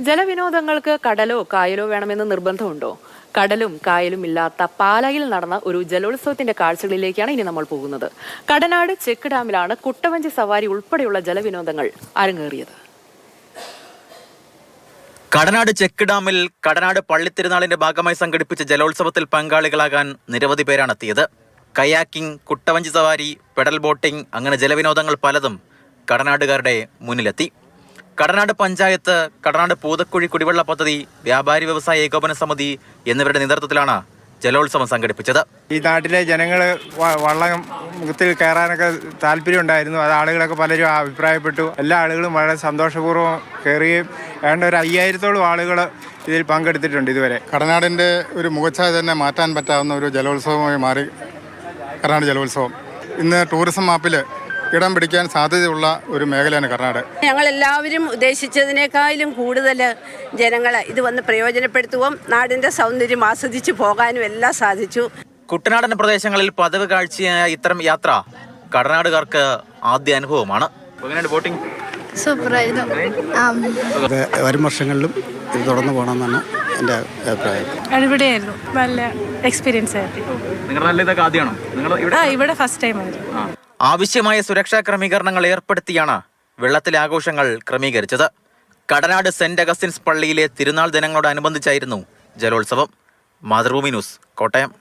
ജലവിനോദങ്ങൾക്ക് കടലോ കായലോ വേണമെന്ന് നിർബന്ധമുണ്ടോ? കടലും കായലും ഇല്ലാത്ത പാലായിൽ നടന്ന ഒരു ജലോത്സവത്തിന്റെ കാഴ്ചകളിലേക്കാണ് ഇനി നമ്മൾ പോകുന്നത്. കടനാട് ചെക്ക് ഡാമിലാണ് കുട്ടവഞ്ചി സവാരി ഉൾപ്പെടെയുള്ള ജലവിനോദങ്ങൾ അരങ്ങേറിയത്. കടനാട് ചെക്ക് ഡാമിൽ കടനാട് പള്ളിത്തിരുനാളിന്റെ ഭാഗമായി സംഘടിപ്പിച്ച ജലോത്സവത്തിൽ പങ്കാളികളാകാൻ നിരവധി പേരാണ് എത്തിയത്. കയാക്കിംഗ് കുട്ടവഞ്ചി സവാരി പെഡൽ ബോട്ടിംഗ് അങ്ങനെ ജലവിനോദങ്ങൾ പലതും കടനാടുകാരുടെ മുന്നിലെത്തി. കടനാട് പഞ്ചായത്ത് കടനാട് പൂതക്കുഴി കുടിവെള്ള പദ്ധതി വ്യാപാരി വ്യവസായ ഏകോപന സമിതി എന്നിവരുടെ നേതൃത്വത്തിലാണ് ജലോത്സവം സംഘടിപ്പിച്ചത്. ഈ നാട്ടിലെ ജനങ്ങൾ വള്ളത്തിൽ കയറാനൊക്കെ താല്പര്യം ഉണ്ടായിരുന്നു അത് ആളുകളൊക്കെ പലരും അഭിപ്രായപ്പെട്ടു. എല്ലാ ആളുകളും വളരെ സന്തോഷപൂർവം കയറുകയും വേണ്ട ഒരു അയ്യായിരത്തോളം ആളുകൾ ഇതിൽ പങ്കെടുത്തിട്ടുണ്ട് ഇതുവരെ. കടനാടിന്റെ ഒരു മുഖച്ഛായ തന്നെ മാറ്റാൻ പറ്റാവുന്ന ഒരു ജലോത്സവമായി മാറി. കർണാടക ജലോത്സവം. ഇന്ന് ടൂറിസം മാപ്പിൽ ഇടം പിടിക്കാൻ സാധ്യതയുള്ള ഒരു മേഖലയാണ് കർണാടക. ഞങ്ങൾ എല്ലാവരും ഉദ്ദേശിച്ചതിനേക്കാളും കൂടുതൽ ജനങ്ങൾ ഇത് വന്ന് പ്രയോജനപ്പെടുത്തുകയും നാടിന്റെ സൗന്ദര്യം ആസ്വദിച്ച് പോകാനും എല്ലാം സാധിച്ചു. കുട്ടനാടൻ പ്രദേശങ്ങളിൽ പതിവ് കാഴ്ചയായ ഇത്തരം യാത്ര കടനാടുകാർക്ക് ആദ്യ അനുഭവമാണ്. ബോട്ടിംഗ്? സൂപ്പറായിരുന്നു. വരും വർഷങ്ങളിലും ഇത് തുടർന്ന് പോകണമെന്നാണ് എന്റെ അഭിപ്രായം. അടിപൊളിയായിരുന്നു. നല്ല എക്സ്പീരിയൻസ് ആയിരുന്നു. നിങ്ങൾ നല്ല ഇതൊക്കെ ആദ്യമാണോ? നിങ്ങൾ ഇവിടെ ആ ഇവിടെ ഫസ്റ്റ് ടൈം ആയിരുന്നു. ആവശ്യമായ സുരക്ഷാ ക്രമീകരണങ്ങൾ ഏർപ്പെടുത്തിയാണ് വെള്ളത്തിലെ ആഘോഷങ്ങൾ ക്രമീകരിച്ചത്. കടനാട് സെന്റ് അഗസ്റ്റിൻസ് പള്ളിയിലെ തിരുനാൾ ദിനങ്ങളോടനുബന്ധിച്ചായിരുന്നു ജലോത്സവം. മാതൃഭൂമി ന്യൂസ് കോട്ടയം.